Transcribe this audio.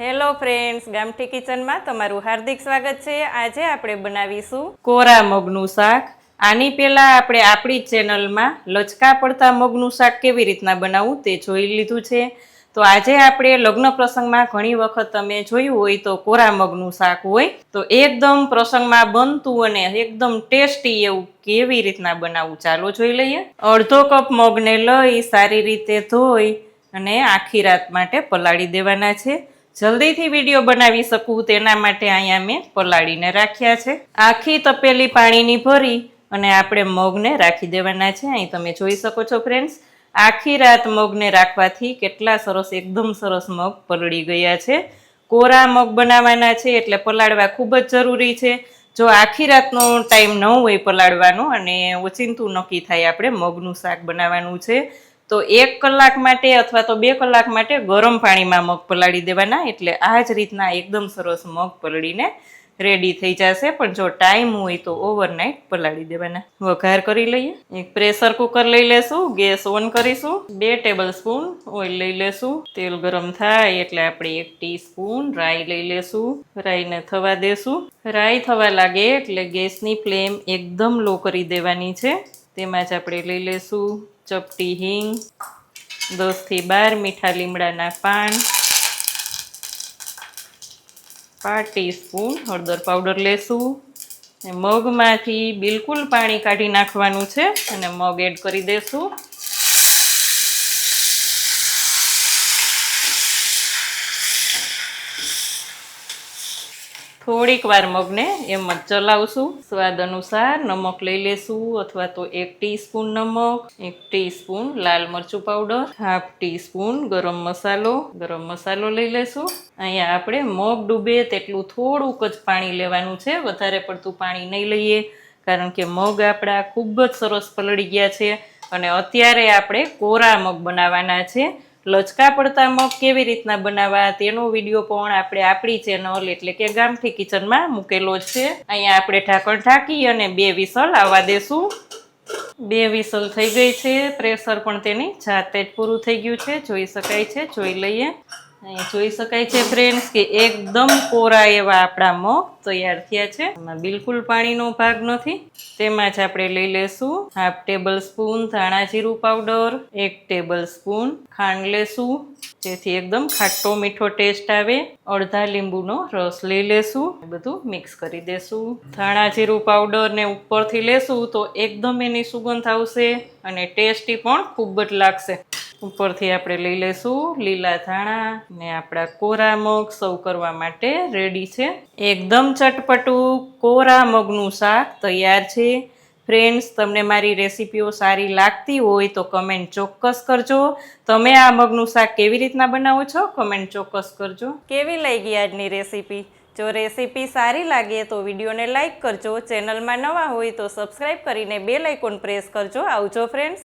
Hello friends ગામઠી કિચનમાં તમારું હાર્દિક સ્વાગત છે. આજે આપણે બનાવીશું કોરા મગનું શાક. આની પહેલા આપણે આપણી ચેનલમાં લચકા પડતા મગનું શાક કેવી રીતના બનાવવું તે જોઈ લીધું છે. તો આજે આપણે લગ્ન પ્રસંગમાં ઘણી વખત તમે જોયું હોય તો કોરા મગનું શાક હોય, તો એકદમ પ્રસંગમાં બનતું અને એકદમ ટેસ્ટી એવું કેવી રીતના બનાવવું ચાલો જોઈ લઈએ. અડધો કપ મગને લઈ સારી રીતે ધોઈ અને આખી રાત માટે પલાળી દેવાના છે. જલ્દીથી વીડિયો બનાવી શકું તેના માટે અહીંયા મેં પલાળીને રાખ્યા છે. આખી તપેલી પાણીની ભરી અને આપણે મગને રાખી દેવાના છે. અહીં તમે જોઈ શકો છો ફ્રેન્ડ્સ, આખી રાત મગને રાખવાથી કેટલા સરસ, એકદમ સરસ મગ પલળી ગયા છે. કોરા મગ બનાવવાના છે એટલે પલાળવા ખૂબ જ જરૂરી છે. જો આખી રાતનો ટાઈમ ન હોય પલાળવાનો અને ઓચિંતું નક્કી થાય, આપણે મગનું શાક બનાવવાનું છે. તો એક કલાક માટે અથવા તો બે કલાક માટે ગરમ પાણીમાં મગ પલાળી દેવાના. એટલે આ જ રીતના એકદમ સરસ મગ પલળીને રેડી થઈ જશે. પણ જો ટાઈમ હોય તો ઓવરનાઇટ પલાળી દેવાના. વઘાર કરી લઈએ. એક પ્રેશર કુકર લઈ લેશું. ગેસ ઓન કરીશું. બે ટેબલ સ્પૂન ઓઇલ લઈ લેશું. તેલ ગરમ થાય એટલે આપણે એક ટીસ્પૂન રાઈ લઈ લેશું. રાઈને થવા દેશું. રાઈ થવા લાગે એટલે ગેસની ફ્લેમ એકદમ લો કરી દેવાની છે. તેમાં જ આપણે લઈ લેશું ચપટી હિંગ, દસથી બાર મીઠા લીમડાના પાન, પાંચ ટીસ્પૂન હળદર પાવડર લેશું. મગમાંથી બિલકુલ પાણી કાઢી નાખવાનું છે અને મગ એડ કરી દેશું. થોડીક વાર મગને એમ જ ચલાવશું. સ્વાદ અનુસાર નમક લઈ લેશું અથવા તો એક ટીસ્પૂન નમક, એક ટીસ્પૂન લાલ મરચું પાવડર હાફ ટીસ્પૂન ગરમ મસાલો. ગરમ મસાલો લઈ લેશું. અહીંયા આપણે મગ ડૂબે તેટલું થોડુંક જ પાણી લેવાનું છે. વધારે પડતું પાણી નહીં લઈએ, કારણ કે મગ આપણા ખૂબ જ સરસ પલળી ગયા છે. અને અત્યારે આપણે કોરા મગ બનાવવાના છે. લચકા પડતા મગ કેવી રીતના બનાવવા તેનો વીડિયો પણ આપણે આપણી ચેનલ એટલે કે ગામઠી કિચનમાં મૂકેલો છે. અહીંયા આપણે ઢાંકણ ઢાંકી અને બે વિસલ આવવા દેશું. બે વિસલ થઈ ગઈ છે. પ્રેશર પણ તેની જાતે જ પૂરું થઈ ગયું છે. જોઈ શકાય છે. જોઈ લઈએ. અહીં જોઈ શકાય છે ફ્રેન્ડ્સ કે એકદમ કોરા એવા આપણા મગ તૈયાર થયા છે. એમાં બિલકુલ પાણીનો ભાગ નથી. તેમાં જ આપણે લઈ લેશું હાફ ટેબલ સ્પૂન ધાણા જીરું પાવડર, એક ટેબલ સ્પૂન ખાંડ લેશું. જેથી એકદમ ખાટો મીઠો ટેસ્ટ આવે. અડધા લીંબુનો રસ લઈ લેશું. બધું મિક્સ કરી દેશું. ધાણા જીરું પાવડર ને ઉપરથી લેશું તો એકદમ એની સુગંધ આવશે અને ટેસ્ટી પણ ખૂબ જ લાગશે. ઉપરથી આપણે લઈ લેશું લીલા ધાણા ને આપણા કોરા મગ સૌ કરવા માટે રેડી છે. એકદમ ચટપટું કોરા મગનું શાક તૈયાર છે. ફ્રેન્ડ્સ તમને મારી રેસીપીઓ સારી લાગતી હોય તો કમેન્ટ ચોક્કસ કરજો. તમે આ મગનું શાક કેવી રીતના બનાવો છો? કમેન્ટ ચોક્કસ કરજો. કેવી લઈ ગઈ આજની રેસીપી? જો રેસીપી સારી લાગે તો વિડીયોને લાઇક કરજો. ચેનલમાં નવા હોય તો સબસ્ક્રાઈબ કરીને બે લાઇકોન પ્રેસ કરજો. આવજો ફ્રેન્ડ્સ